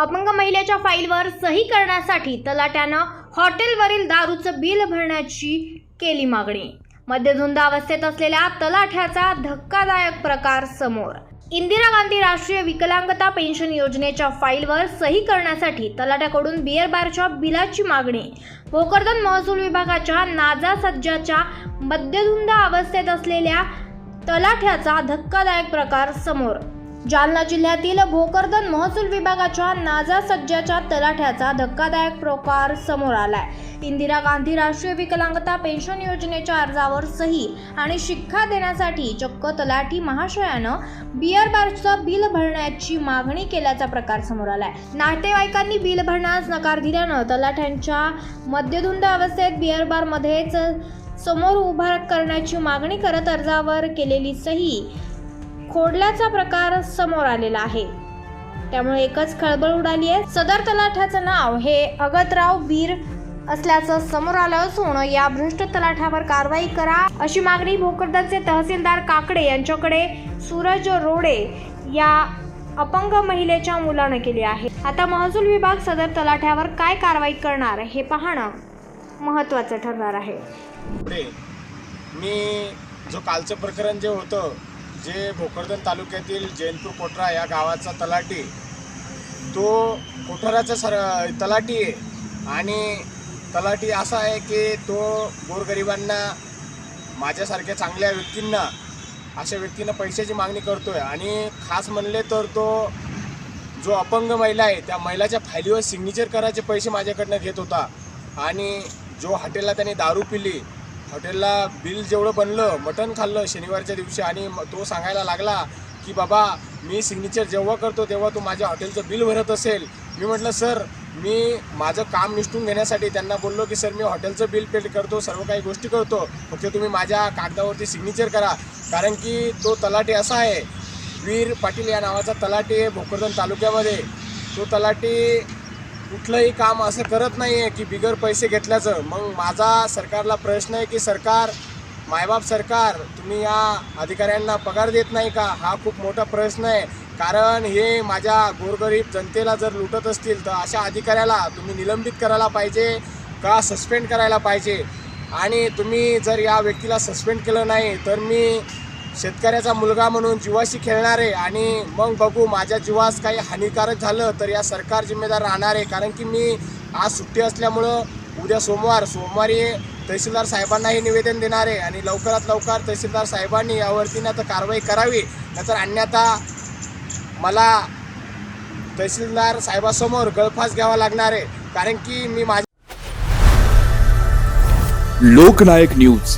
अपंग महिलेच्या फाईलवर सही करण्यासाठी तलाट्यानं हॉटेलवरील दारूचं बिल भरण्याची केली मागणी. मध्यधुंद अवस्थेत असलेल्या तलाठ्याचा धक्कादायक प्रकार समोर. इंदिरा गांधी राष्ट्रीय विकलांगता पेन्शन योजनेच्या फाईलवर सही करण्यासाठी तलाट्याकडून बिअर बारच्या बिलाची मागणी. भोकरदन महसूल विभागाच्या नाजा सज्जाच्या मध्यधुंद अवस्थेत असलेल्या तलाठ्याचा धक्कादायक प्रकार समोर. जालना जिल्ह्यातील भोकरदन महसूल विभागाच्या नाजा सज्जाच्या तलाठ्याचा धक्कादायक प्रकार समोर आलाय. इंदिरा गांधी राष्ट्रीय विकलांगता पेन्शन योजनेच्या अर्जावर सही आणि शिक्का देण्यासाठी चक्क तलाठी महाशयानं बिअर बारचं बिल भरण्याची मागणी केल्याचा प्रकार समोर आलाय. नातेवाईकांनी बिल भरण्यास नकार दिल्यानं तलाठ्यांच्या मध्यधुंद अवस्थेत बिअर बारमध्येच समोर उभा करण्याची मागणी करत अर्जावर केलेली सही खोडल्याचा प्रकार समोर आलेला आहे. त्यामुळे एकच खळबळ उडाली आहे. सदर तलाठ्याचं नाव हे अगतराव वीर असल्याचं समोर आलं असून या भ्रष्ट तलाठ्यावर कारवाई करा अशी मागणी भोकरदनचे तहसीलदार काकडे यांच्याकडे सूरज रोडे या अपंग महिलेच्या मुलानं केली आहे. आता महसूल विभाग सदर तलाठ्यावर काय कारवाई करणार हे पाहणं महत्त्वाचं ठरणार आहे. मी जो कालचं प्रकरण जे होतं जे भोकरदन तालुक्यातील जैनपूर कोठरा या गावाचा तलाठी तो कोठाराचा सर तलाठी आहे. आणि तलाठी असा आहे की तो गोरगरिबांना माझ्यासारख्या चांगल्या व्यक्तींना अशा व्यक्तींना पैशाची मागणी करतो आहे आणि खास म्हणले तर तो जो अपंग महिला आहे त्या महिलाच्या फायलीवर सिग्नेचर करायचे पैसे माझ्याकडनं घेत होता. आणि जो हॉटेलला त्याने दारू पिली हॉटेलला बिल जेवढं बनलं मटण खाल्लं शनिवारच्या दिवशी आणि तो सांगायला लागला की बाबा मी सिग्नेचर जेव्हा करतो तेव्हा तू माझ्या हॉटेलचं बिल भरत असेल. मी म्हटलं सर मी माझं काम निष्ठून घेण्यासाठी त्यांना बोललो की सर मी हॉटेलचं बिल पेड करतो सर्व काही गोष्टी करतो. फक्त तुम्ही माझ्या कागदावरती सिग्नेचर करा. कारण की तो तलाठी असा आहे वीर पाटील या नावाचा तलाठी आहे भोकरदन तालुक्यामध्ये. तो तलाठी कुठलंही काम असं करत नाही आहे की बिगर पैसे घेतल्याचं. मग माझा सरकारला प्रश्न आहे की सरकार मायबाप सरकार तुम्ही या अधिकाऱ्यांना पगार देत नाही का? हा खूप मोठा प्रश्न आहे. कारण हे माझ्या गोरगरीब जनतेला जर लुटत असतील तर अशा अधिकाऱ्याला तुम्ही निलंबित करायला पाहिजे का सस्पेंड करायला पाहिजे? आणि तुम्ही जर या व्यक्तीला सस्पेंड केलं नाही तर मी शेतकऱ्याचा मुलगा म्हणून जीवाशी खेळणारे आणि मग बघू माझ्या जीवास काही हानिकारक झालं तर या सरकार जिम्मेदार राहणार. आहे कारण की मी आज सुट्टी असल्यामुळं उद्या सोमवार सोमवारी तहसीलदार साहेबांनाही निवेदन देणार आहे आणि लवकरात लवकर तहसीलदार साहेबांनी यावरती ना तर कारवाई करावी नाहीतर अन्यथा मला तहसीलदार साहेबासमोर गळफास घ्यावा लागणार. आहे कारण की मी माझ्या लोकनायक न्यूज.